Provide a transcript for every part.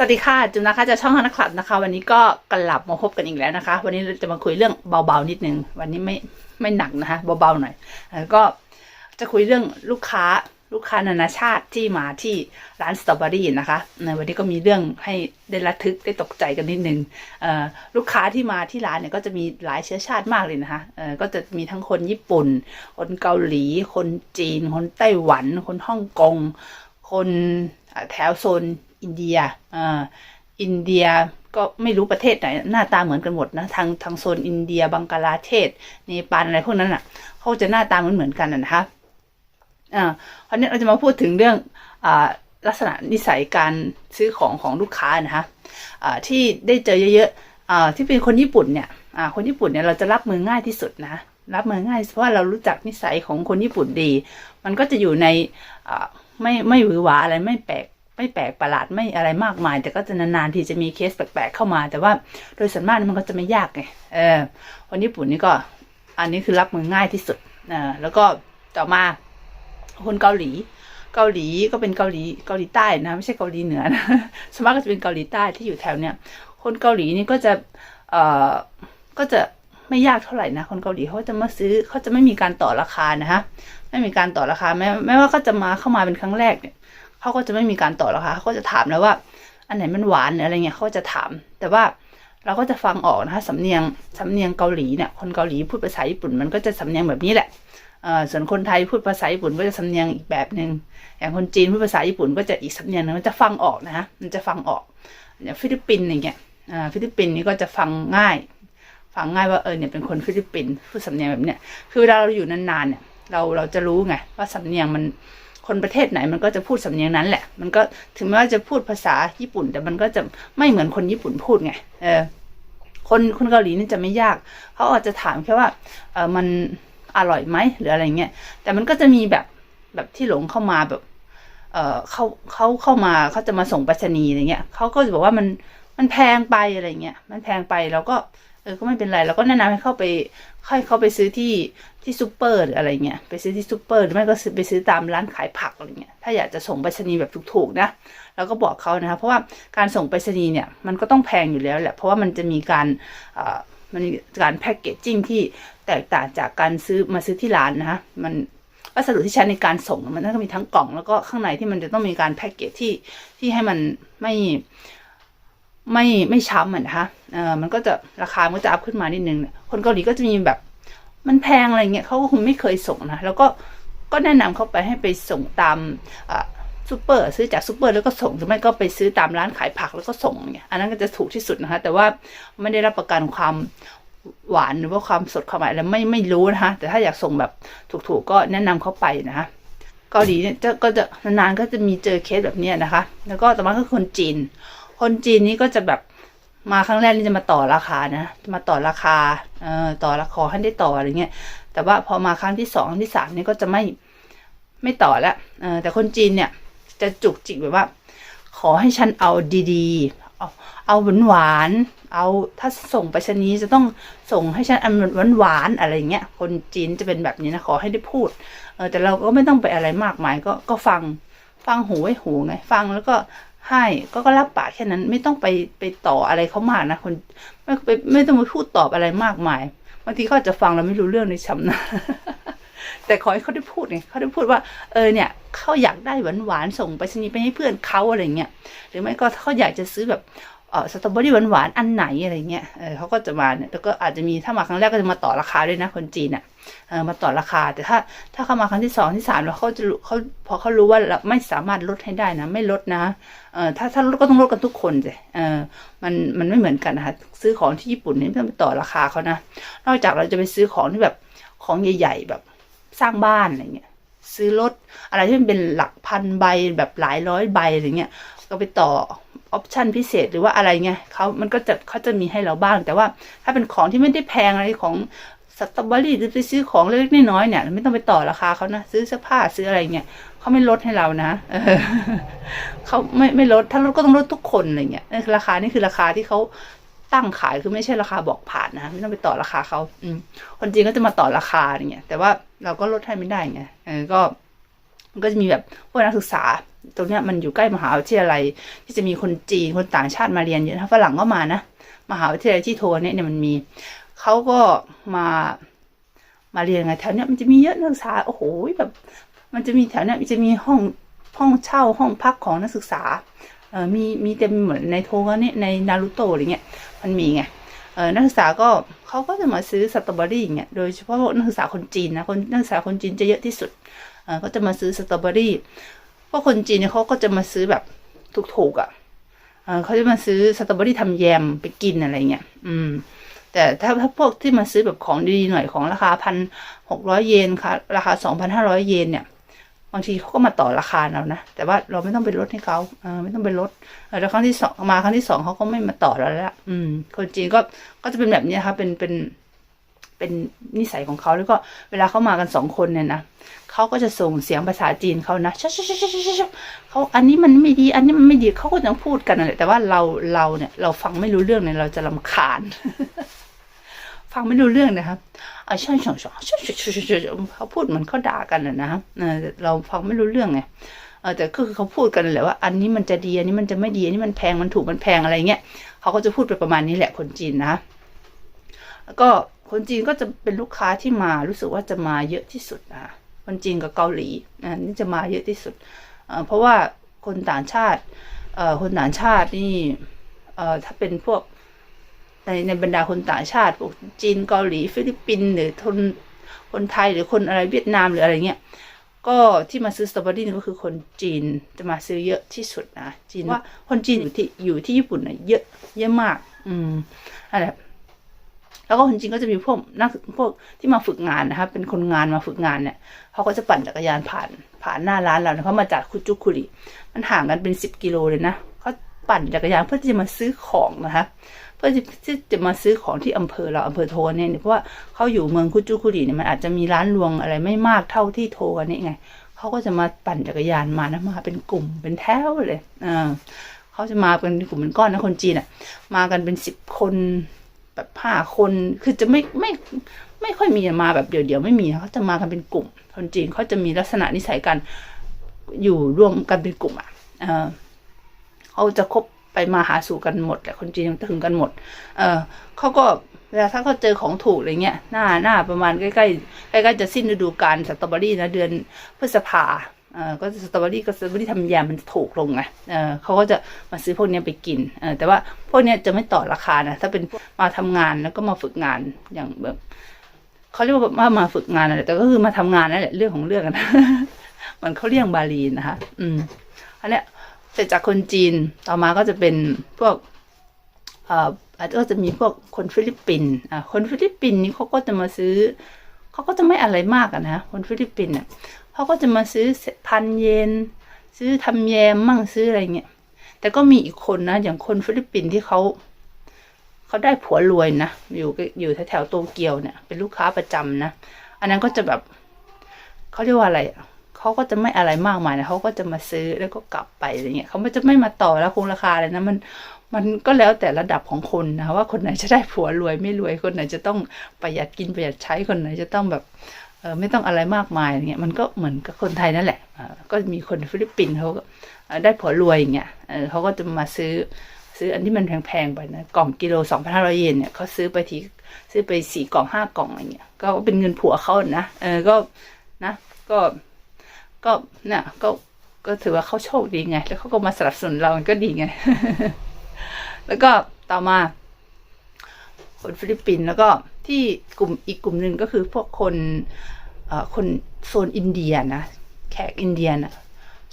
สวัสดีค่ะจุนนะคะจากช่องฮันนักคลับนะคะ วันนี้ก็กลับมาพบกันอีกแล้วนะคะ วันนี้จะมาคุยเรื่องเบาๆนิดนึง วันนี้ไม่ไม่หนักนะคะเบาๆหน่อยแล้วก็จะคุยเรื่องลูกค้าลูกค้านานาชาติที่มาที่ร้านสตรอเบอรี่นะคะในวันนี้ก็มีเรื่องให้ได้ระทึกได้ตกใจกันนิดนึงลูกค้าที่มาที่ร้านเนี่ยก็จะมีหลายเชื้อชาติมากเลยนะคะก็จะมีทั้งคนญี่ปุ่น คนเกาหลี คนจีน คนไต้หวัน คนฮ่องกง คนแถวโซน อินเดียอ่าอินเดียก็ไม่รู้ประเทศไหน หน้าตาเหมือนกันหมดนะ ทางทางโซนอินเดียบังกลาเทศเนปาลอะไรพวกนั้นอะเขาจะหน้าตาเหมือนเหมือนกันนะนะคะอ่าคราวนี้เราจะมาพูดถึงเรื่องอ่าลักษณะนิสัยการซื้อของของลูกค้านะคะอ่าที่ได้เจอเยอะๆอ่าที่เป็นคนญี่ปุ่นเนี่ยอ่าคนญี่ปุ่นเนี่ยเราจะรับมือง่ายที่สุดนะรับมือง่ายเพราะว่าเรารู้จักนิสัยของคนญี่ปุ่นดี มันก็จะอยู่ในอ่าไม่ไม่หวือหวาอะไรไม่แปลก ไม่แปลกประหลาดไม่อะไรมากมาย แต่ก็จะนานๆที่จะมีเคสแปลกๆเข้ามา แต่ว่าโดยส่วนมากมันก็จะไม่ยากไงเออคนญี่ปุ่นนี่ก็ อันนี้คือรับมือง่ายที่สุดอ่าแล้วก็ต่อมาคนเกาหลี เกาหลีก็เป็นเกาหลีเกาหลีใต้นะ ไม่ใช่เกาหลีเหนือนะสวนมากก็จะเป็นเกาหลีใต้ที่อยู่แถวเนี้ยคนเกาหลีนี่ก็จะเอ่อก็จะไม่ยากเท่าไหร่นะ คนเกาหลีเขาจะมาซื้อเขาจะไม่มีการต่อราคานะฮะไม่มีการต่อราคาแม้แม้ว่าเขาจะมาเข้ามาเป็นครั้งแรกเนี่ย เขาก็จะไม่มีการต่อราคาเขาก็จะถามแล้วว่า อันไหนมันหวานหรืออะไรเงี้ยเขาก็จะถาม แต่ว่าเราก็จะฟังออกนะคะสำเนียงสำเนียงเกาหลีเนี่ยคนเกาหลีพูดภาษาญี่ปุ่นมันก็จะสำเนียงแบบนี้แหละเอ่อส่วนคนไทยพูดภาษาญี่ปุ่นก็จะสำเนียงอีกแบบหนึ่งอย่างคนจีนพูดภาษาญี่ปุ่นก็จะอีกสำเนียงหนึงมันจะฟังออกนะฮะมันจะฟังออกอย่างฟิลิปปินส์อย่างเงี้ยอ่าฟิลิปปินส์นี่ก็จะฟังง่าย ฟังง่ายว่าเออเนี่ยเป็นคนฟิลิปปินส์พูดสำเนียงแบบเนี้ยคือเวลาเราอยู่นานๆเนี่ยเราเราจะรู้ไงว่าสำเนียงมัน คนประเทศไหนมันก็จะพูดสำเนียงนั้นแหละ มันก็ถึงแม้ว่าจะพูดภาษาญี่ปุ่น แต่มันก็จะไม่เหมือนคนญี่ปุ่นพูดไง เออ คนคนเกาหลีนี่จะไม่ยาก เขาอาจจะถามแค่ว่า เออมันอร่อยไหมหรืออะไรเงี้ย แต่มันก็จะมีแบบแบบที่หลงเข้ามาแบบ เออเขาเขาเข้ามาเขาจะมาส่งไปรษณีย์อะไรเงี้ยเขาก็จะบอกว่ามันมันแพงไปอะไรเงี้ย มันแพงไปเราก็เออก็ไม่เป็นไรเราก็แนะนำให้เข้าไปให้เขาไปซื้อที่ ที่ซูเปอร์หรืออะไรเงี้ยไปซื้อที่ซูเปอร์หรือไม่ก็ไปซื้อตามร้านขายผักอะไรเงี้ยถ้าอยากจะส่งไปรษณีย์แบบถูกๆนะเราก็บอกเขานะคะเพราะว่าการส่งไปรษณีย์เนี่ยมันก็ต้องแพงอยู่แล้วแหละเพราะว่ามันจะมีการเอ่อมันมีการแพ็กเกจจิ้งที่แตกต่างจากการซื้อมาซื้อที่ร้านนะคะมันวัสดุที่ใช้ในการส่งมันต้องมีทั้งกล่องแล้วก็ข้างในที่มันจะต้องมีการแพ็กเกจที่ที่ให้มันไม่ไม่ไม่ช้ำอะนะคะเออมันก็จะราคามันก็จะอัพขึ้นมานิดนึง คนเกาหลีก็จะมีแบบ มันแพงอะไรเงี้ยเขาก็คงไม่เคยส่งนะแล้วก็ก็แนะนำเขาไปให้ไปส่งตามซูเปอร์ซื้อจากซูเปอร์แล้วก็ส่งหรือไม่ก็ไปซื้อตามร้านขายผักแล้วก็ส่งเนี่ยอันนั้นก็จะถูกที่สุดนะคะ แต่ว่าไม่ได้รับประกันความหวานหรือว่าความสดความอะไรไม่ไม่รู้นะคะแต่ถ้าอยากส่งแบบถูกๆก็แนะนำเขาไปนะคะเกาหลีเนี่ยจะก็จะนานๆก็จะมีเจอเคสแบบเนี้ยนะคะ แล้วก็ต่อมาก็คนจีน คนจีนนี่ก็จะแบบ มาครั้งแรกนี่จะมาต่อราคานะจะมาต่อราคาเอ่อต่อราคาให้ได้ต่ออะไรเงี้ย แต่ว่าพอมาครั้งที่สองที่สามนี่ก็จะไม่ไม่ต่อละเออแต่คนจีนเนี่ยจะจุกจิกแบบว่า ขอให้ฉันเอาดีๆ เอาเอาหวานหวานๆเอาถ้าส่งไปชนีย์จะต้องส่งให้ฉันอันหวานหวานอะไรเงี้ยคนจีนจะเป็นแบบนี้นะขอให้ได้พูดเออแต่เราก็ไม่ต้องไปอะไรมากมายก็ก็ฟังฟังหูไว้หูไง ฟังแล้วก็ ให้ก็ก็รับปากแค่นั้นไม่ต้องไปไปต่ออะไรเขามากนะคนไม่ไปไม่ต้องไปพูดตอบอะไรมากมายบางทีเขาอาจจะฟังเราไม่รู้เรื่องในชำนะแต่ขอให้เขาได้พูดไงเขาได้พูดว่าเออเนี่ยเขาอยากได้หวานหวานๆส่งไปชนีไปให้เพื่อนเขาอะไรเงี้ยหรือไม่ก็เขาอยากจะซื้อแบบ สตรอเบอรี่หวานๆอันไหนอะไรเงี้ยเออเขาก็จะมาเนี่ยแล้วก็อาจจะมีถ้ามาครั้งแรกก็จะมาต่อราคาด้วยนะคนจีนอะเออมาต่อราคา แต่ถ้าถ้าเขามาครั้งที่สองที่สามแล้วเขาจะเขาพอเขารู้ว่าเราไม่สามารถลดให้ได้นะ ไม่ลดนะเออถ้าถ้าลดก็ต้องลดกันทุกคนสิเออมันมันไม่เหมือนกันนะคะซื้อของที่ญี่ปุ่นนี่ไม่ต้องไปต่อราคาเขานะนอกจากเราจะไปซื้อของที่แบบของใหญ่ ๆ แบบสร้างบ้านอะไรเงี้ยซื้อรถอะไรที่มันเป็นหลักพันใบแบบหลายร้อยใบอะไรเงี้ยก็ไปต่อ ออปชันพิเศษหรือว่าอะไรเงี้ยเขามันก็จะเขาจะมีให้เราบ้าง แต่ว่าถ้าเป็นของที่ไม่ได้แพงอะไรของสตรอเบอรี่หรือไปซื้อของเล็กๆน้อยๆเนี่ย ไม่ต้องไปต่อราคาเขานะ ซื้อเสื้อผ้าซื้ออะไรเงี้ยเขาไม่ลดให้เรานะเขาไม่ไม่ลดถ้าลดก็ต้องลดทุกคนอะไรเงี้ยนี่คือราคานี่คือราคาที่เขาตั้งขายคือไม่ใช่ราคาบอกผ่านนะไม่ต้องไปต่อราคาเขาอืคนจีนก็จะมาต่อราคาอย่างเงี้ยแต่ว่าเราก็ลดให้ไม่ได้ไงเออก็มันก็จะมีแบบพวกนักศึกษา ตรงเนี้ยมันอยู่ใกล้มหาวิทยาลัย ที่จะมีคนจีนคนต่างชาติมาเรียนเยอะนะฝรั่งก็มานะมหาวิทยาลัยที่โทรเนี่ยเนี่ยมันมีเขาก็มามาเรียนไงแถวเนี้ยมันจะมีเยอะนักศึกษาโอ้โหแบบมันจะมีแถวเนี้ยมันจะมีห้องห้องเช่าห้องพักของนักศึกษาเออมีมีเต็มเหมือนในโทก็เนี่ยในนารูโตะอะไรเงี้ยมันมีไงเออนักศึกษาก็เขาก็จะมาซื้อสตรอเบอรี่อย่างเงี้ยโดยเฉพาะนักศึกษาคนจีนนะคนนักศึกษาคนจีนจะเยอะที่สุดเออก็จะมาซื้อสตรอเบอรี่ เพราะคนจีนเนี่ยเขาก็จะมาซื้อแบบถูกๆอะเขาจะมาซื้อสตรอเบอรี่ทำแยมไปกินอะไรเงี้ย อืม แต่ถ้าถ้าพวกที่มาซื้อแบบของดีๆหน่อยของราคาพันหกร้อยเยนค่ะ ราคาสองพันห้าร้อยเยนเนี่ย บางทีเขาก็มาต่อราคาเรานะ แต่ว่าเราไม่ต้องไปลดให้เขาเออไม่ต้องไปลดแล้วครั้งที่สองมาครั้งที่สองเขาก็ไม่มาต่อเราแล้ว อืม คนจีนก็ก็จะเป็นแบบนี้นะคะเป็นเป็น เป็นนิสัยของเขาแล้วก็เวลาเขามากันสองคนเนี่ยนะเขาก็จะส่งเสียงภาษาจีนเขานะชะชชะชชะชเขาอันนี้มันไม่ดี อันนี้มันไม่ดีเขาก็ยังพูดกันแหละแต่ว่าเราเราเนี่ย เราฟังไม่รู้เรื่องเนี่ยเราจะรำคาญ ฟังไม่รู้เรื่องนะครับอ่าใช่ใช่ใช่ใช่ใช่ใช่ใช่เขาพูดเหมือนเขาด่ากันนะนะครับเราฟังไม่รู้เรื่องไงเออแต่ก็คือเขาพูดกันแหละว่าอันนี้มันจะดีอันนี้มันจะไม่ดีอันนี้มันแพงมันถูกมันแพงอะไรเงี้ยเขาก็จะพูดไปประมาณนี้แหละคนจีนนะก็ คนจีนก็จะเป็นลูกค้าที่มารู้สึกว่าจะมาเยอะที่สุดนะคนจีนกับเกาหลีนี่จะมาเยอะที่สุด เพราะว่าคนต่างชาติคนต่างชาตินี่ถ้าเป็นพวกในในบรรดาคนต่างชาติพวกจีนเกาหลีฟิลิปปินส์หรือคนคนไทยหรือคนอะไรเวียดนามหรืออะไรเงี้ยก็ที่มาซื้อสตรอเบอรี่นี่ก็คือคนจีนจะมาซื้อเยอะที่สุดนะจีนว่าคนจีนอยู่ที่อยู่ที่ญี่ปุ่นน่ะเยอะเยอะมาก อืมอะไร แล้วก็คนจีนก็จะมีพวกนักพวกที่มาฝึกงานนะครับเป็นคนงานมาฝึกงานเนี่ยเขาก็จะปั่นจักรยานผ่านผ่านหน้าร้านเราเนี่ยเขามาจากคุจุคุริมันห่างกันเป็นสิบกิโลเลยนะเขาปั่นจักรยานเพื่อที่จะมาซื้อของนะคะเพื่อที่จะมาซื้อของที่อำเภอเราอำเภอโทนเนี่ยเพราะว่าเขาอยู่เมืองคุจูคุริเนี่ยมันอาจจะมีร้านรวงอะไรไม่มากเท่าที่โทกันนี่ไงเขาก็จะมาปั่นจักรยานมานะมาเป็นกลุ่มเป็นแถวเลยอ่าเขาจะมาเป็นกลุ่มเป็นก้อนนะคนจีนอะ มากันเป็นสิบคน แบบห้าคนคือจะไม่ไม่ไม่ค่อยมีมาแบบเดี่ยวๆไม่มีเขาจะมากันเป็นกลุ่ม คนจีนเขาจะมีลักษณะนิสัยการอยู่ร่วมกันเป็นกลุ่มอะเออเขาจะคบไปมาหาสู่กันหมดแหละคนจีนถึงกันหมด เออเขาก็เวลาถ้าเขาเจอของถูกอะไรเงี้ยหน้าหน้าประมาณใกล้ๆใกล้ๆจะสิ้นฤดูกาลสตรอเบอรี่นะเดือนพฤษภา ก็สตรอเบอรี่ก็สตรอเบอรี่ทำแยมมันถูกลงไงเเขาก็จะมาซื้อพวกนี้ไปกินแต่ว่าพวกนี้จะไม่ต่อราคานะถ้าเป็นมาทำงานแล้วก็มาฝึกงานอย่างแบบเขาเรียกว่ามามาฝึกงานอะไรแต่ก็คือมาทำงานนั่นแหละเรื่องของเรื่องนะมันเขาเรียกบาลีนะคะ อืมอันเนี้ยเสร็จจากคนจีนต่อมาก็จะเป็นพวกเอ่ออาจจะจะมีพวกคนฟิลิปปินส์อ่าคนฟิลิปปินส์นี่เขาก็จะมาซื้อเขาก็จะไม่อะไรมากอะนะคนฟิลิปปินส์เนี่ย เขาก็จะมาซื้อพันเยนซื้อทำแยมมั่งซื้ออะไรเงี้ยแต่ก็มีอีกคนนะ อย่างคนฟิลิปปินส์ที่เขาเขาได้ผัวรวยนะอยู่อยู่แถวๆโตเกียวเนี่ย เป็นลูกค้าประจำนะ อันนั้นก็จะแบบเขาเรียกว่าอะไรเขาก็จะไม่อะไรมากมายนะเขาก็จะมาซื้อแล้วก็กลับไปอะไรเงี้ยเขาไม่จะไม่มาต่อแล้วคงราคาเลยนะมันมันก็แล้วแต่ระดับของคนนะว่าคนไหนจะได้ผัวรวยไม่รวยคนไหนจะต้องประหยัดกินประหยัดใช้คนไหนจะต้องแบบ ไม่ต้องอะไรมากมายอะไรเงี้ยมันก็เหมือนกับคนไทยนั่นแหละก็มีคนฟิลิปปินส์เขาก็ได้ผัวรวยอย่างเงี้ยเออเขาก็จะมาซื้อซื้ออันที่มันแพงๆไปนะกล่องกิโลสองพันห้าร้อยเยนเนี่ยเขาซื้อไปทีซื้อไปสี่กล่องห้ากล่องอะไรเงี้ยก็เป็นเงินผัวเขานะเออก็นะก็ก็เนี่ยก็ก็ถือว่าเขาโชคดีไง แล้วเขาก็มาสนับสนุนเรามันก็ดีไง แล้วก็ต่อมา คนฟิลิปปินส์แล้วก็ ที่กลุ่มอีกกลุ่มหนึ่งก็คือพวกคนคนโซนอินเดียนะแขกอินเดียนะ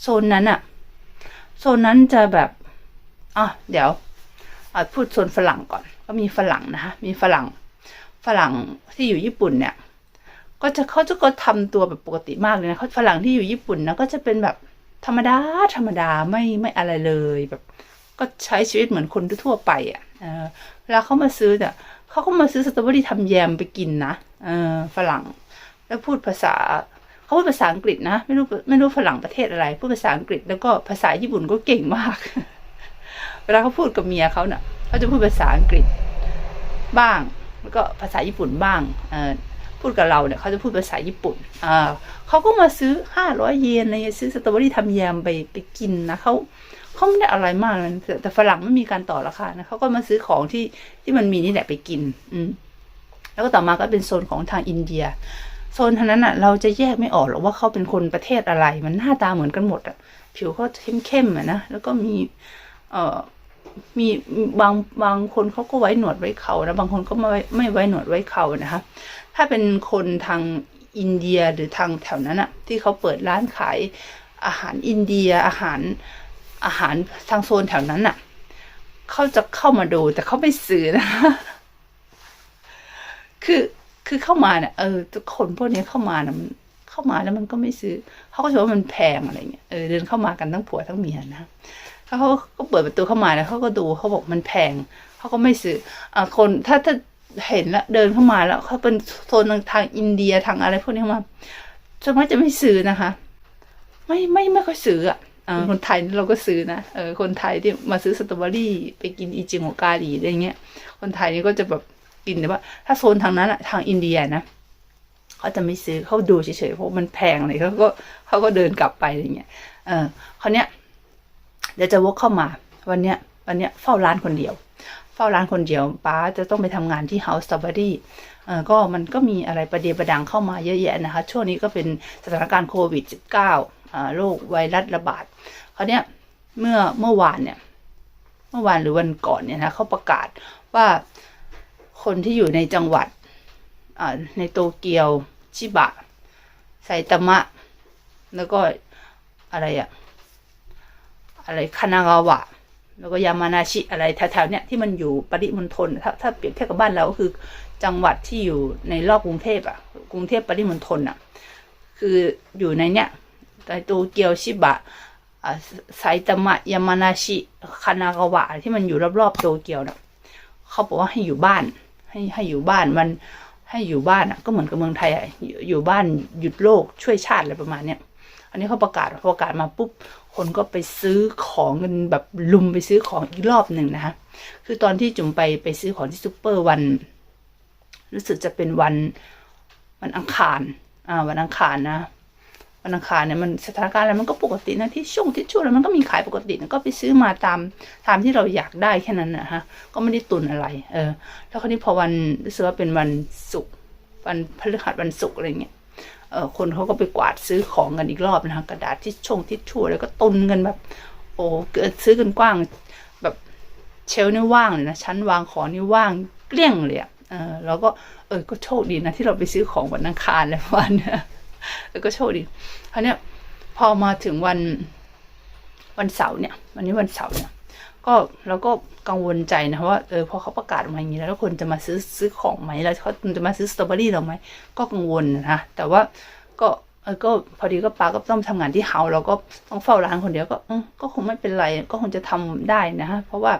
โซนนั้นอะโซนนั้นจะแบบอะเดี๋ยวพูดโซนฝรั่งก่อน ก็มีฝรั่งนะคะมีฝรั่งฝรั่งที่อยู่ญี่ปุ่นเนี่ย ก็จะเขาจะก็ทำตัวแบบปกติมากเลยนะเขาฝรั่งที่อยู่ญี่ปุ่นนะก็จะเป็นแบบธรรมดาธรรมดาไม่ไม่อะไรเลยแบบ ก็ใช้ชีวิตเหมือนคนทั่วไปอะเวลาเขามาซื้อเนี่ย เขาก็มาซื้อสตรอเบอรี่ทำแยมไปกินนะเออฝรั่ง แล้วพูดภาษาเขาพูดภาษาอังกฤษนะไม่รู้ไม่รู้ฝรั่งประเทศอะไรพูดภาษาอังกฤษแล้วก็ภาษาญี่ปุ่นก็เก่งมาก เวลาเขาพูดกับเมียเขาเน่ะเขาจะพูดภาษาอังกฤษบ้าง แล้วก็ภาษาญี่ปุ่นบ้างเออพูดกับเราเนี่ยเขาจะพูดภาษาญี่ปุ่นอ่าเขาก็มาซื้อห้าร้อยเยนอะไรเงี้ยซื้อสตรอเบอรี่ทำแยมไปไปกินนะเขา เขาไม่ได้อะไรมากเลยแต่ฝรั่งไม่มีการต่อราคานะเขาก็มาซื้อของที่ที่มันมีนี่แหละไปกิน อืมแล้วก็ต่อมาก็เป็นโซนของทางอินเดีย โซนทางนั้นอะ เราจะแยกไม่ออกหรอกว่าเขาเป็นคนประเทศอะไร มันหน้าตาเหมือนกันหมดอะ ผิวเขาเข้มๆอะนะแล้วก็มี เอ่อมีบางบางคนเขาก็ไว้หนวดไว้เขานะบางคนก็ไม่ไว้ไม่ไว้หนวดไว้เขานะคะ ถ้าเป็นคนทางอินเดียหรือทางแถวนั้นอะที่เขาเปิดร้านขายอาหารอินเดียอาหาร อาหารทางโซนแถวนั้นอะเขาจะเข้ามาดูแต่เขาไม่ซื้อนะคือคือเข้ามาเนี่ยเออคนพวกนี้เข้ามานะมันเข้ามาแล้วมันก็ไม่ซื้อเขาก็จะว่ามันแพงอะไรเงี้ยเออเดินเข้ามากันทั้งผัวทั้งเมียนะเขาก็เปิดประตูเข้ามาแล้วเขาก็ดูเขาบอกมันแพงเขาก็ไม่ซื้ออ่าคนถ้าถ้าเห็นแล้วเดินเข้ามาแล้วเขาเป็นโซนทางอินเดียทางอะไรพวกนี้เข้ามาส่วนมากจะไม่ซื้อนะคะ ไม่ไม่ไม่ค่อยซื้ออะ คนไทยนี่เราก็ซื้อนะเออคนไทยที่มาซื้อสตรอเบอรี่ ไปกินอีจิงโอกาหลีอะไรเงี้ย คนไทยนี่ก็จะแบบกินแต่ว่า ถ้าโซนทางนั้นอะทางอินเดียนะเขาจะไม่ซื้อเขาดูเฉยๆเพราะมันแพงเลยเขาก็เขาก็เดินกลับไปอะไรเงี้ยเออคราวเนี้ยเดี๋ยวจะวกเข้ามาวันเนี้ยวันเนี้ยเฝ้าร้านคนเดียว เฝ้าร้านคนเดียวป้าจะต้องไปทำงานที่ House s t r a w b e r r y เออก็มันก็มีอะไรประเดียประดังเข้ามาเยอะแยะนะคะ ช่วงนี้ก็เป็นสถานการณ์โควิด -19 อ่า โรคไวรัสระบาดคราวเนี้ยเมื่อเมื่อวานเนี่ย เมื่อวานหรือวันก่อนเนี่ยนะเขาประกาศว่าคนที่อยู่ในจังหวัดในโตเกียว ชิบะ ไซตามะ แล้วก็อะไรอะอะไรคานากาวะ แล้วก็ยามานาชิอะไรแถวๆเนี้ยที่มันอยู่ปริมณฑลถ้าถ้าเปรียบเทียบกับบ้านเราก็คือจังหวัดที่อยู่ในรอบกรุงเทพอะกรุงเทพปริมณฑลอะคืออยู่ในเนี้ย ในโตเกียวชิบะอ่าไซตามะยามานาชิคานากาวะที่มันอยู่รอบๆโตเกียวเนะเขาบอกว่าให้อยู่บ้าน ให้ให้อยู่บ้านมันให้อยู่บ้านอะก็เหมือนกับเมืองไทยอะอยู่บ้านหยุดโลกช่วยชาติอะไรประมาณเนี้ยอันนี้เขาประกาศประกาศมาปุ๊บคนก็ไปซื้อของกันแบบลุมไปซื้อของอีกรอบหนึ่งนะคะคือตอนที่จุ๋มไปไปซื้อของที่ซูเปอร์วัน รู้สึกจะเป็นวันวันอังคารอ่าวันอังคารนะ วันอังคารเนี่ยมันสถานการณ์อะไรมันก็ปกตินะที่ช่วงที่ช่วงอะไรมันก็มีขายปกตินะก็ไปซื้อมาตามตามที่เราอยากได้แค่นั้นนะฮะก็ไม่ได้ตุนอะไร เออ แล้วคราวนี้พอวันรู้สึกว่าเป็นวันศุกร์วันพฤหัสวันศุกร์อะไรเงี้ยเออคนเขาก็ไปกวาดซื้อของกันอีกรอบนะคะกระดาษที่ชงที่ชั่วแล้วก็ตุนกันแบบ โอ้เกิดซื้อกันกว้าง แบบเชลนี่ว่างเลยนะชั้นวางของนี่ว่างเกลี้ยงเลยอะเออแล้วก็เออก็โชคดีนะที่เราไปซื้อของวันอังคารอะไรประมาณเนี้ย แล้วก็โชคดีคราวเนี้ยพอมาถึงวันวันเสาร์เนี่ย วันนี้วันเสาร์เนี่ย ก็เราก็กังวลใจนะว่าเออพอเขาประกาศมาอย่างนี้แล้วคนจะมาซื้อซื้อของไหมแล้วเขาจะมาซื้อสตรอเบอรี่เราไหมก็กังวลนะแต่ว่าก็เออก็พอดีก็ป้าก็ต้องทำงานที่เฮาเราก็ต้องเฝ้าร้านคนเดียวก็เออก็คงไม่เป็นไร ก็คงจะทำได้นะฮะเพราะว่า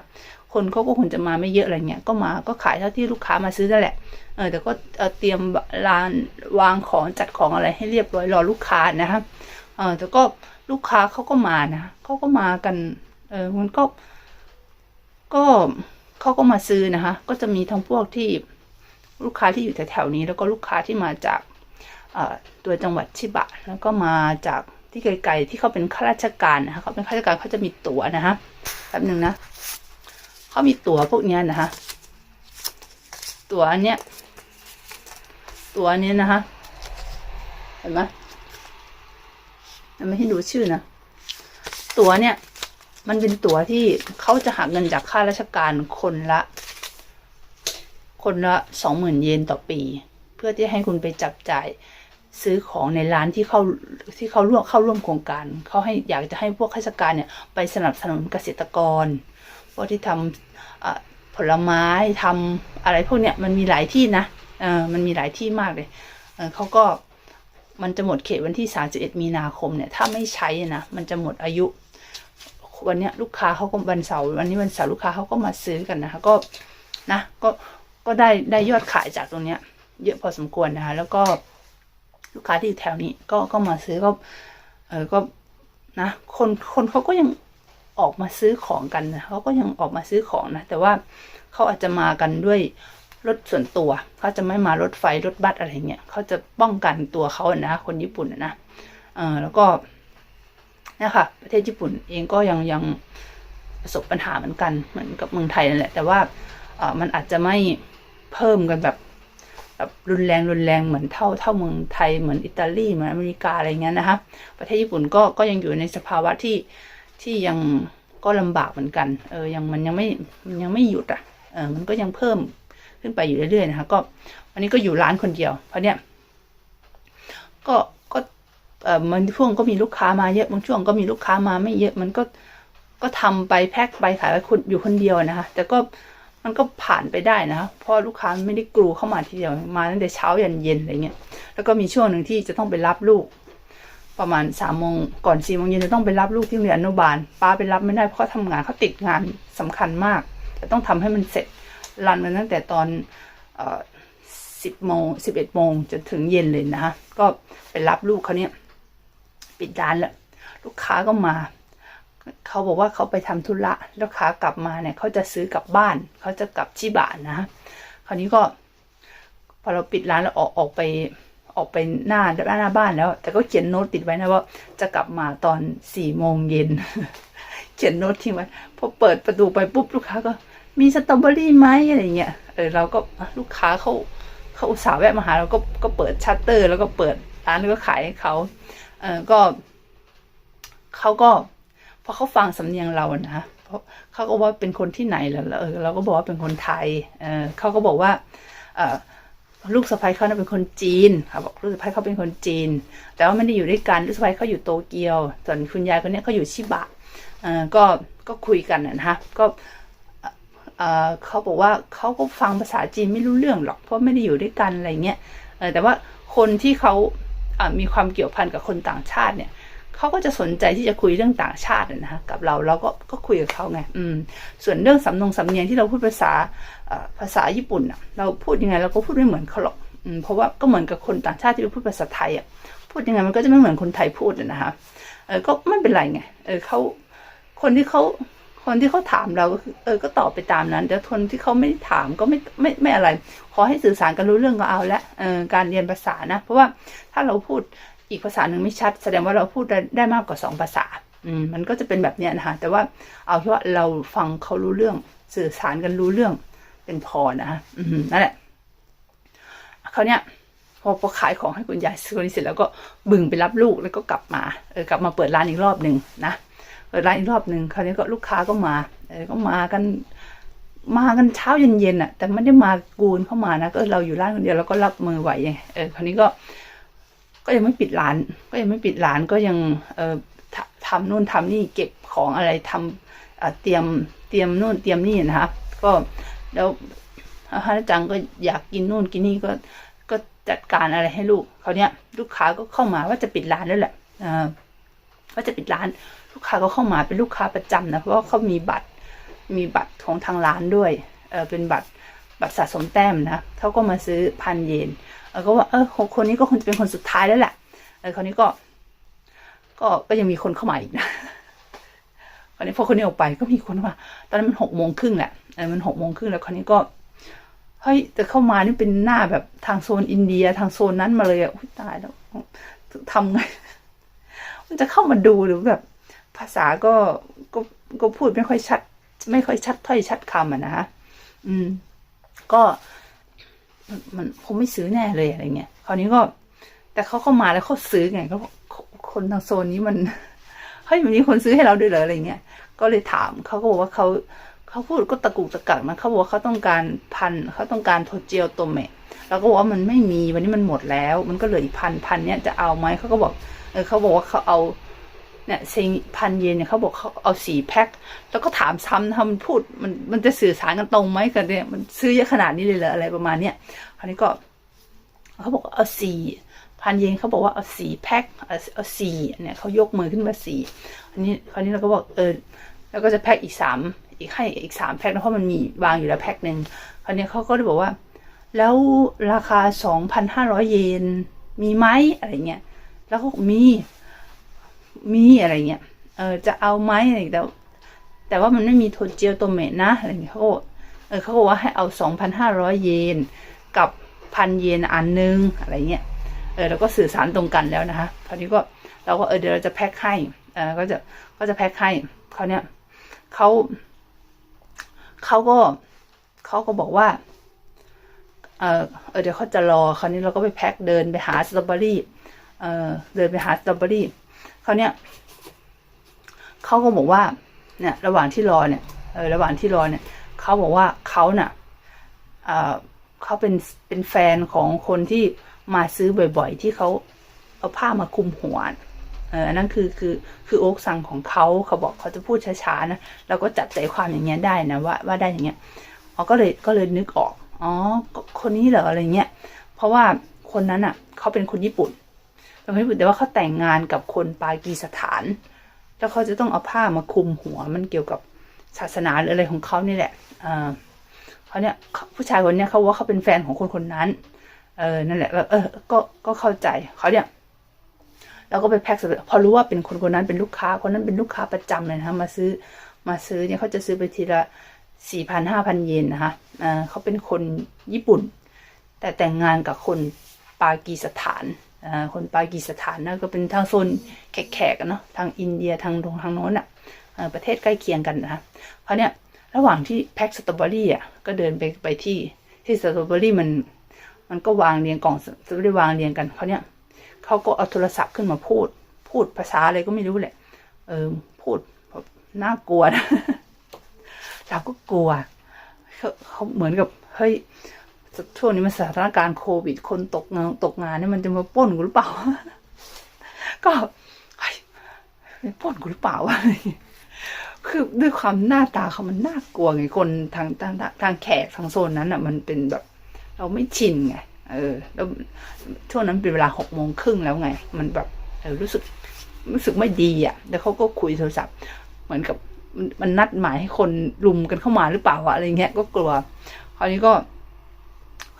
คนเขาก็คงจะมาไม่เยอะอะไรเงี้ยก็มาก็ขายเท่าที่ลูกค้ามาซื้อนั่นแหละเออแต่ก็เตรียมร้านวางของจัดของอะไรให้เรียบร้อยรอลูกค้านะครับเออแต่ก็ลูกค้าเขาก็มานะเขาก็มากันเออมันก็ ก็เขาก็มาซื้อนะคะ ก็จะมีทั้งพวกที่ลูกค้าที่อยู่แถวๆนี้ แล้วก็ลูกค้าที่มาจากเอ่อตัวจังหวัดชิบะ แล้วก็มาจากที่ไกลๆที่เขาเป็นข้าราชการนะคะเขาเป็นข้าราชการเขาจะมีตั๋วนะคะแป๊บหนึ่งนะ เขามีตั๋วพวกเนี้ยนะคะ ตั๋วอันเนี้ย ตั๋วนี้นะคะ เห็นไหมไม่ให้ดูชื่อนะ ตั๋วเนี่ย มันเป็นตั๋วที่เขาจะหักเงินจากค่าราชการคนละ คนละสองหมื่นเยนต่อปี เพื่อที่ให้คุณไปจับจ่ายซื้อของในร้านที่เข้าที่เขาร่วมเข้าร่วมโครงการ เขาให้อยากจะให้พวกข้าราชการเนี่ย ไปสนับสนุนเกษตรกร พวกที่ทำอะผลไม้ทำอะไรพวกเนี้ยมันมีหลายที่นะเออมันมีหลายที่มากเลยเออเขาก็มันจะหมดเขตวันที่ 31 มีนาคมเนี่ย ถ้าไม่ใช้นะ มันจะหมดอายุ วันเนี้ยลูกค้าเขาก็วันเสาร์วันนี้วันเสาร์ลูกค้าเขาก็มาซื้อกันนะคะ ก็นะก็ก็ได้ได้ยอดขายจากตรงเนี้ย เยอะพอสมควรนะคะ แล้วก็ลูกค้าที่อยู่แถวนี้ก็ก็มาซื้อก็ เออก็นะคนคนเขาก็ยัง ออกมาซื้อของกันนะเขาก็ยังออกมาซื้อของนะ แต่ว่าเขาอาจจะมากันด้วยรถส่วนตัว เขาจะไม่มารถไฟรถบัสอะไรเงี้ยเขาจะป้องกันตัวเขาอะนะ คนญี่ปุ่นอะนะเออแล้วก็นี่ค่ะประเทศญี่ปุ่นเองก็ยังยังประสบปัญหาเหมือนกันเหมือนกับเมืองไทยนั่นแหละ แต่ว่าเออมันอาจจะไม่เพิ่มกันแบบแบบรุนแรงรุนแรงเหมือนเท่าเท่าเมืองไทยเหมือนอิตาลีเหมือนอเมริกาอะไรเงี้ยนะคะประเทศญี่ปุ่นก็ก็ยังอยู่ในสภาวะที่ ที่ยังก็ลำบากเหมือนกัน เออ ยังมันยังไม่มันยังไม่หยุดอะ เออ มันก็ยังเพิ่มขึ้นไปอยู่เรื่อยๆนะคะ ก็วันนี้ก็อยู่ร้านคนเดียว เพราะเนี้ยก็ก็เออมันช่วงก็มีลูกค้ามาเยอะบางช่วงก็มีลูกค้ามาไม่เยอะ มันก็ก็ทำไปแพ็คไปขายไปคนอยู่คนเดียวนะคะ แต่ก็มันก็ผ่านไปได้นะคะเพราะลูกค้าไม่ได้กรูเข้ามาทีเดียวมาตั้งแต่เช้ายันเย็นอะไรเงี้ย แล้วก็มีช่วงหนึ่งที่จะต้องไปรับลูก ประมาณสามโมงก่อนสี่โมงเย็นจะต้องไปรับลูกที่โรงเรียนอนุบาลป้าไปรับไม่ได้เพราะเขาทำงานเขาติดงานสำคัญมากแต่ต้องทำให้มันเสร็จรันกันตั้งแต่ตอนสิบโมงสิบเอ็ดโมงจนถึงเย็นเลยนะคะก็ไปรับลูกเขาเนี่ยปิดร้านแล้วลูกค้าก็มาเขาบอกว่าเขาไปทำธุระลูกค้ากลับมาเนี่ยเขาจะซื้อกลับบ้านเขาจะกลับที่บ้านนะ คราวนี้ก็ พอเราปิดร้านแล้วออกออกไป ออกไปหน้าหน้าบ้านแล้ว แต่ก็เขียนโน้ตติดไว้นะว่าจะกลับมาตอนสี่โมงเย็นเขียนโน้ตทิ้งไว้พอเปิดประตูไปปุ๊บลูกค้าก็ มีสตรอเบอรี่ไหมอะไรเงี้ยเออเราก็ลูกค้าเขาเขาอุตส่าห์แวะมาหาเราก็ก็เปิดชัตเตอร์ แล้วก็เปิดร้านแล้วก็ขายให้เขาเออก็เขาก็พอเขาฟังสำเนียงเรานะเพราะเขาก็ว่าเป็นคนที่ไหนแล้วเออเราก็บอกว่าเป็นคนไทยเออเขาก็บอกว่า เออ ลูกสะใภ้เขาน่ะเป็นคนจีนค่ะบอกลูกสะใภ้เขาเป็นคนจีน แต่ว่าไม่ได้อยู่ด้วยกันลูกสะใภ้เขาอยู่โตเกียว ส่วนคุณยายคนนี้เขาอยู่ชิบะเออก็ก็คุยกันนะฮะก็เขาบอกว่าเขาก็ฟังภาษาจีนไม่รู้เรื่องหรอก เพราะไม่ได้อยู่ด้วยกันอะไรเงี้ยแต่ว่าคนที่เขามีความเกี่ยวพันกับคนต่างชาติเนี่ย เขาก็จะสนใจที่จะคุยเรื่องต่างชาตินะฮะกับเราเราก็ก็คุยกับเขาไงอืมส่วนเรื่องสำนงสำเนียงที่เราพูดภาษาภาษาญี่ปุ่นเราพูดยังไงเราก็พูดไม่เหมือนเขาหรอกอืมเพราะว่าก็เหมือนกับคนต่างชาติที่พูดภาษาไทยอะพูดยังไงมันก็จะไม่เหมือนคนไทยพูดนะคะเออก็ไม่เป็นไรไงเออเขาคนที่เขาคนที่เขาถามเราก็คือเออก็ตอบไปตามนั้นแต่คนที่เขาไม่ถามก็ไม่ไม่ไม่อะไร ขอให้สื่อสารกันรู้เรื่องก็เอาละเออการเรียนภาษานะ เพราะว่าถ้าเราพูด อีกภาษาหนึ่งไม่ชัด แสดงว่าเราพูดได้ได้มากกว่าสองภาษา อืมมันก็จะเป็นแบบเนี้ยนะคะแต่ว่าเอาแค่ว่าเราฟังเขารู้เรื่องสื่อสารกันรู้เรื่องเป็นพอนะคะอืมนั่นแหละเขาวเนี้ยพอพอขายของให้คุณยายซื้อคนนี้เสร็จแล้วก็บึงไปรับลูกแล้วก็กลับมาเออกลับมาเปิดร้านอีกรอบหนึ่งนะเปิดร้านอีกรอบหนึ่งคราวนี้ก็ลูกค้าก็มาเออก็มากัน มากันเช้าเย็นๆอะ แต่ไม่ได้มากูนเข้ามานะก็เราอยู่ร้านคนเดียวเราก็รับมือไหวไงเออคราวนี้ก็ ก็ยังไม่ปิดร้าน ก็ยังไม่ปิดร้านก็ยังเออทำนู่นทำนี่เก็บของอะไรทำเตรียมเตรียมนู่นเตรียมนี่นะคะก็แล้วฮานาจังก็อยากกินนู่นกินนี่ก็ก็จัดการอะไรให้ลูกเขาเนี้ยลูกค้าก็เข้ามาว่าจะปิดร้านแล้วแหละอ่าว่าจะปิดร้าน ลูกค้าก็เข้ามาเป็นลูกค้าประจำนะเพราะว่าเขามีบัตรมีบัตรของทางร้านด้วยเออเป็นบัตรบัตรสะสมแต้มนะเขาก็มาซื้อพันเยน เออก็ว่าเออคนคนนี้ก็คงจะเป็นคนสุดท้ายแล้วแหละเออคนนี้ก็ ก็ก็ยังมีคนเข้ามาอีกนะคราวนี้พอคนนี้ออกไปก็มีคนเข้าตอนนั้นมันหกโมงครึ่งแหละเออมันหกโมงครึ่งแล้วคราวนี้ก็เฮ้ยแต่เข้ามานี่เป็นหน้าแบบทางโซนอินเดียทางโซนนั้นมาเลยอะอุ๊ยตายแล้วทำไง มันจะเข้ามาดูหรือแบบ ภาษาก็ก็ก็พูดไม่ค่อยชัด ไม่ค่อยชัดถ้อยชัดคำอะนะฮะอืม ก็ มันคงไม่ซื้อแน่เลยอะไรเงี้ยคราวนี้ก็ แต่เขาเข้ามาแล้วเขาซื้อไงเขาคนทางโซนนี้มันเฮ้ยมันมีคนซื้อให้เราด้วยเหรออะไรเงี้ยก็เลยถามเขาก็บอกว่าเขาเขาพูดก็ตะกุกตะกักนะเขาบอกว่าเขาต้องการพันเขาต้องการโทเจียวโตเมะเราก็บอกว่ามันไม่มีวันนี้มันหมดแล้ว มันก็เหลืออีกพันพันเนี้ยจะเอาไหมเขาก็บอกเออเขาบอกว่าเขาเอา เนี่ยเซงพันเยนเนี่ยเขาบอกเขาเอาสี่แพ็คแล้วก็ถามซ้ำนะมันพูดมันมันจะสื่อสารกันตรงไหมกันเนี่ยมันซื้อเยอะขนาดนี้เลยเหรออะไรประมาณเนี้ยคราวนี้ก็เขาบอกเอาสี่พันเยนเขาบอกว่าเอาสี่แพ็คเอาเอาสี่เนี่ยเขายกมือขึ้นมาสี่อันนี้คราวนี้เราก็บอกเออแล้วก็จะแพ็คอีกสามอีกให้อีกสามแพ็คนะเพราะมันมีวางอยู่แล้วแพ็คหนึ่งคราวนี้เขาก็เลยบอกว่า แล้วราคาสองพันห้าร้อยเยนมีไหมอะไรเงี้ยแล้วเขาบอกมี มีอะไรเงี้ย เออจะเอาไหมอะไรแต่แต่ว่ามันไม่มีโทเจียวโตเมะนะอะไรเงี้ยเขาบอกเออเขาบอกว่าให้เอาสองพันห้าร้อยเยนกับพันเยนอันนึงอะไรเงี้ย เออเราก็สื่อสารตรงกันแล้วนะคะคราวนี้ก็เราก็เออเดี๋ยวเราจะแพ็คให้ เออก็จะก็จะแพ็คให้เขาวเนี้ยเขาเขาก็เขาก็บอกว่า เออเออเดี๋ยวเขาจะรอคราวนี้เราก็ไปแพ็คเดินไปหาสตรอเบอรี่ เออเดินไปหาสตรอเบอรี่ คราวเนี้ยเขาก็บอกว่า เนี่ย ระหว่างที่รอเนี่ยเออระหว่างที่รอเนี่ยเขาบอกว่าเขาเน่ะเออเขาเป็นเป็นแฟนของคนที่มาซื้อบ่อย ๆ ที่เขาเอาผ้ามาคลุมหัวเอออันนั้นคือคือคือโอ๊กสั่งของเขาเขาบอกเขาจะพูดช้าๆนะเราก็จับใจความอย่างเงี้ยได้นะว่าว่าได้อย่างเงี้ยอ๋อก็เลยก็เลยนึกออกอ๋อคนนี้เหรออะไรเงี้ยเพราะว่าคนนั้นอะเขาเป็นคนญี่ปุ่น เป็นคนญี่ปุ่นแต่ว่าเขาแต่งงานกับคนปากีสถาน แล้วเขาจะต้องเอาผ้ามาคลุมหัว มันเกี่ยวกับศาสนาหรืออะไรของเขานี่แหละอ่าเขาเนี่ยผู้ชายคนเนี้ยเขาว่าเขาเป็นแฟนของคนคนนั้น เออนั่นแหละแล้วเออก็ก็เข้าใจเขาเนี่ยเราก็ไปแพ็คเสร็จพอรู้ว่าเป็นคนคนนั้นเป็นลูกค้าคนนั้นเป็นลูกค้าประจำเลยนะคะมาซื้อมาซื้อเนี่ยเขาจะซื้อไปทีละสี่พันห้าพันเยนนะคะอ่าเขาเป็นคนญี่ปุ่น แต่แต่งงานกับคนปากีสถาน คนปากีสถานนะก็เป็นทางโซนแขกๆกันเนาะทางอินเดียทางตรงทางโน้นอะประเทศใกล้เคียงกันนะเพราะเนี่ยระหว่างที่แพ็คสตรอเบอรี่อะก็เดินไปไปที่ที่สตรอเบอรี่มันมันก็วางเรียงกล่องสตรอเบอรี่วางเรียงกันเขาเนี่ยเขาก็เอาโทรศัพท์ขึ้นมาพูด พูดภาษาอะไรก็ไม่รู้แหละ เออพูดแบบน่ากลัวนะเราก็กลัวเขาเขาเหมือนกับเฮ้ย ช่วงนี้มันสถานการณ์โควิด คนตกงานตกงานเนี่ยมันจะมาป้นกูหรือเปล่า ก็ป้นกูหรือเปล่าวะคือด้วยความหน้าตาเขามันน่ากลัวไงคนทางทางทางแขกทางโซนนั้นอะ มันเป็นแบบ เราไม่ชินไงเออ แล้วช่วงนั้นเป็นเวลาหกโมงครึ่งแล้วไง มันแบบเออรู้สึกรู้สึกไม่ดีอะ แล้วเขาก็คุยโทรศัพท์ เหมือนกับมันนัดหมายให้คนรุมกันเข้ามาหรือเปล่าวะอะไรเงี้ยก็กลัว คราวนี้ก็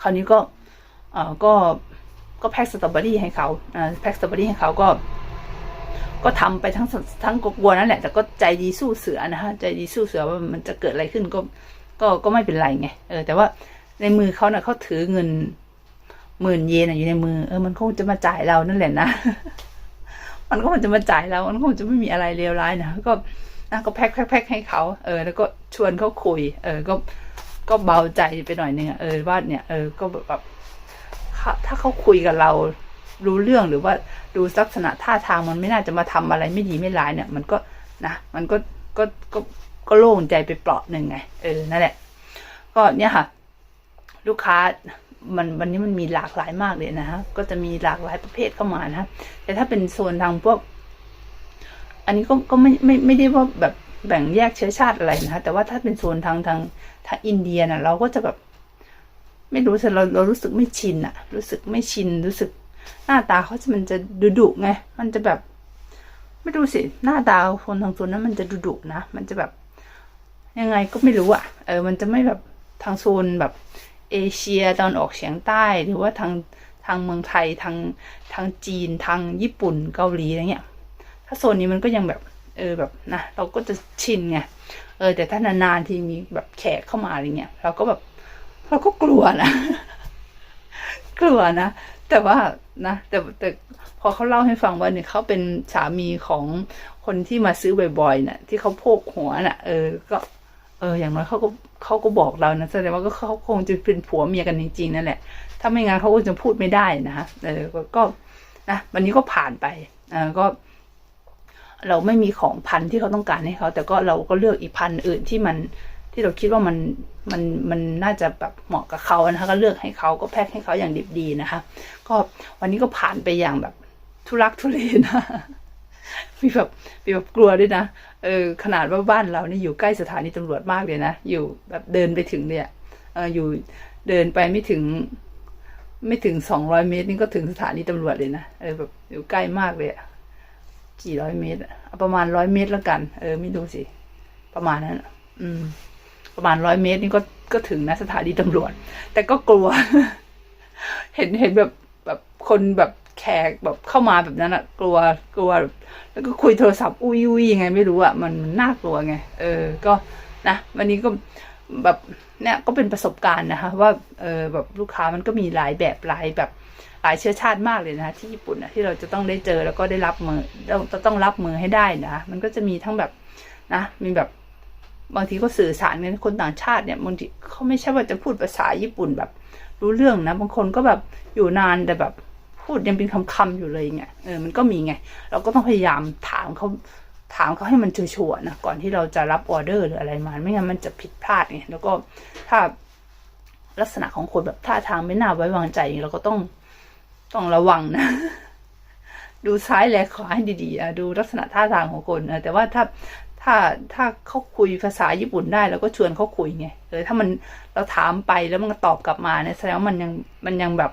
ราวนี้ก็เออก็ก็แพ็คสตรอเบอรี่ให้เขาอ่าแพ็คสตรอเบอรี่ให้เขาก็ ก็ทำไปทั้งทั้งกลัวนั่นแหละแต่ก็ใจดีสู้เสือนะฮะใจดีสู้เสือว่ามันจะเกิดอะไรขึ้นก็ก็ก็ไม่เป็นไรไงเออแต่ว่าในมือเขาเนะ่ะเขาถือเงินหมื่นเยนอยู่ในมือเออมันคงจะมาจ่ายเรานั่นแหละนะมันก็คงจะมาจ่ายเรา มันคงจะไม่มีอะไรเลวร้ายนะก็นะก็แพ็คแพ็คแพ็คให้เขา เออ แล้วก็ชวนเขาคุย เออ ก็ ก็เบาใจไปหน่อยนึงอะเออว่าเนี่ยเออก็แบบถ้าเขาคุยกับเรารู้เรื่องหรือว่าดูลักษณะท่าทางมันไม่น่าจะมาทำอะไรไม่ดีไม่ร้ายเนี่ย มันก็นะมันก็ก็ก็ก็โล่งใจไปเปราะหนึ่งไงเออนั่นแหละ ก็เนี่ยค่ะ ลูกค้ามันวันนี้มันมีหลากหลายมากเลยนะฮะก็จะมีหลากหลายประเภทเข้ามานะแต่ถ้าเป็นโซนทางพวก อันนี้ก็ก็ไม่ไม่ไม่ได้ว่าแบบ แบ่งแยกเชื้อชาติอะไรนะฮะแต่ว่าถ้าเป็นโซนทางทางทางอินเดียน่ะเราก็จะแบบ ไม่รู้สิเราเรารู้สึกไม่ชินอะรู้สึกไม่ชินรู้สึก หน้าตาเขาจะมันจะดุดุไงมันจะแบบ ไม่รู้สิหน้าตาคนทางโซนนั้นมันจะดุดุนะมันจะแบบ ยังไงก็ไม่รู้อะเออมันจะไม่แบบทางโซนแบบเอเชียตอนออกเฉียงใต้หรือว่าทางทางเมืองไทยทางทางจีนทางญี่ปุ่นเกาหลีอะไรเงี้ย ถ้าโซนนี้มันก็ยังแบบ เออแบบนะเราก็จะชินไงเออแต่ถ้านานๆทีมีแบบแขกเข้ามาอะไรเงี้ยเราก็แบบเราก็กลัวนะกลัวนะแต่ว่านะแต่แต่พอเขาเล่าให้ฟังว่าเนี่ยเขาเป็นสามีของคนที่มาซื้อบ่อยๆน่ะ ที่เขาโพกหัวน่ะ เออก็เออ อย่างน้อยเขาก็เขาก็บอกเรานะแสดงว่าก็เขาคงจะเป็นผัวเมียกันจริงๆนั่นแหละ ถ้าไม่งั้นเขาก็จะพูดไม่ได้นะฮะเออก็ก็นะวันนี้ก็ผ่านไปเออก็ เราไม่มีของพันที่เขาต้องการให้เขา แต่ก็เราก็เลือกอีกพันธ์อื่นที่มันที่เราคิดว่ามันมันมันน่าจะแบบเหมาะกับเขานะคะก็เลือกให้เขาก็แพ็คให้เขาอย่างดิบดีนะคะ ก็วันนี้ก็ผ่านไปอย่างแบบทุรักทุเลนะมีแบบมีแบบกลัวด้วยนะเออขนาดว่าบ้านเรานี่อยู่ใกล้สถานีตำรวจมากเลยนะอยู่แบบเดินไปถึงเนี่ยเอออยู่เดินไปไม่ถึง ไม่ถึงสองร้อยเมตรนี่ก็ถึงสถานีตำรวจเลยนะเออแบบอยู่ใกล้มากเลยอะ กี่ร้อยเมตรเอาประมาณร้อยเมตรแล้วกัน เออ ไม่ดูสิ ประมาณนั้น อืม ประมาณร้อยเมตรนี่ก็ ก็ถึงนะสถานีตำรวจ แต่ก็กลัว เห็น เห็นแบบ แบบคนแบบแขกแบบเข้ามาแบบนั้นอะกลัว กลัว แล้วก็คุยโทรศัพท์ อุ้ยอุ้ยยังไงไม่รู้อะมันมันน่ากลัวไง เออ ก็ นะ วันนี้ก็แบบเนี่ยก็เป็นประสบการณ์นะคะ ว่า เออ แบบลูกค้ามันก็มีหลายแบบหลายแบบ ลายเชื้อชาติมากเลยนะที่ญี่ปุ่นนะที่เราจะต้องได้เจอแล้วก็ได้รับมือเราจะต้องรับมือให้ได้นะ มันก็จะมีทั้งแบบนะ มีแบบบางทีก็สื่อสารกันคนต่างชาติเนี่ยบางทีเขาไม่ใช่ว่าจะพูดภาษาญี่ปุ่นแบบ รู้เรื่องนะ บางคนก็แบบอยู่นานแต่แบบพูดยังเป็นคำๆอยู่เลยไงเออมันก็มีไง เราก็ต้องพยายามถามเขาถามเขาให้มันชัวร์นะก่อนที่เราจะรับออเดอร์หรืออะไรมาไม่งั้นมันจะผิดพลาดไงแล้วก็ถ้าลักษณะของคนแบบท่าทางไม่น่าไว้วางใจเราก็ต้อง ต้องระวังนะ ดูซ้ายแลขวาให้ดีๆอะดูลักษณะท่าทางของคนนะแต่ว่าถ้าถ้าถ้าเขาคุยภาษาญี่ปุ่นได้เราก็ชวนเขาคุยไงเออถ้ามันเราถามไปแล้วมันตอบกลับมาเนี่ยแสดงว่ามันยังมันยังแบบ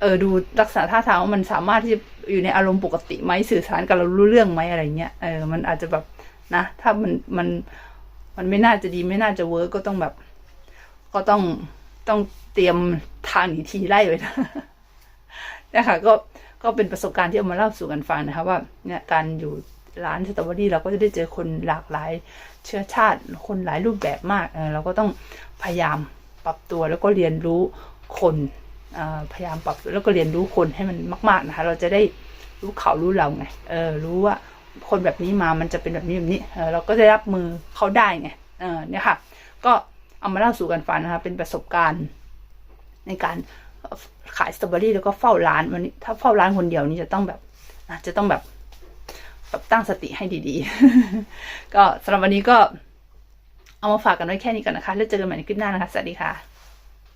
เออดูลักษณะท่าทางว่ามันสามารถที่จะอยู่ในอารมณ์ปกติไหมสื่อสารกับเรารู้เรื่องไหมอะไรเงี้ยเออมันอาจจะแบบนะถ้ามันมันมันไม่น่าจะดีไม่น่าจะเวิร์กก็ต้องแบบ ก็ต้องต้องเตรียมทางหนีทีไล่ไว้นะ นะคะก็ก็เป็นประสบการณ์ที่เอามาเล่าสู่กันฟังนะคะว่าเนี่ยการอยู่ร้านสตรอเบอรี่เราก็จะได้เจอคนหลากหลายเชื้อชาติ คนหลายรูปแบบมากเออเราก็ต้องพยายามปรับตัวแล้วก็เรียนรู้คนพยายามปรับแล้วก็เรียนรู้คนให้มันมากๆนะคะ เราจะได้รู้เขารู้เราไงเออรู้ว่าคนแบบนี้มามันจะเป็นแบบนี้แบบนี้เออเราก็ได้รับมือเขาได้ไงเออเนี่ยค่ะ ก็เอามาเล่าสู่กันฟังนะคะเป็นประสบการณ์ในการ ขายสตรอเบอรี่แล้วก็เฝ้าร้านวันนี้ถ้าเฝ้าร้านคนเดียวนี่จะต้องแบบจะต้องแบบแบบตั้งสติให้ดีๆ ก็สำหรับวันนี้ก็เอามาฝากกันไว้แค่นี้ก่อนนะคะ แล้วเจอกันใหม่ในคลิปหน้านะคะ สวัสดีค่ะ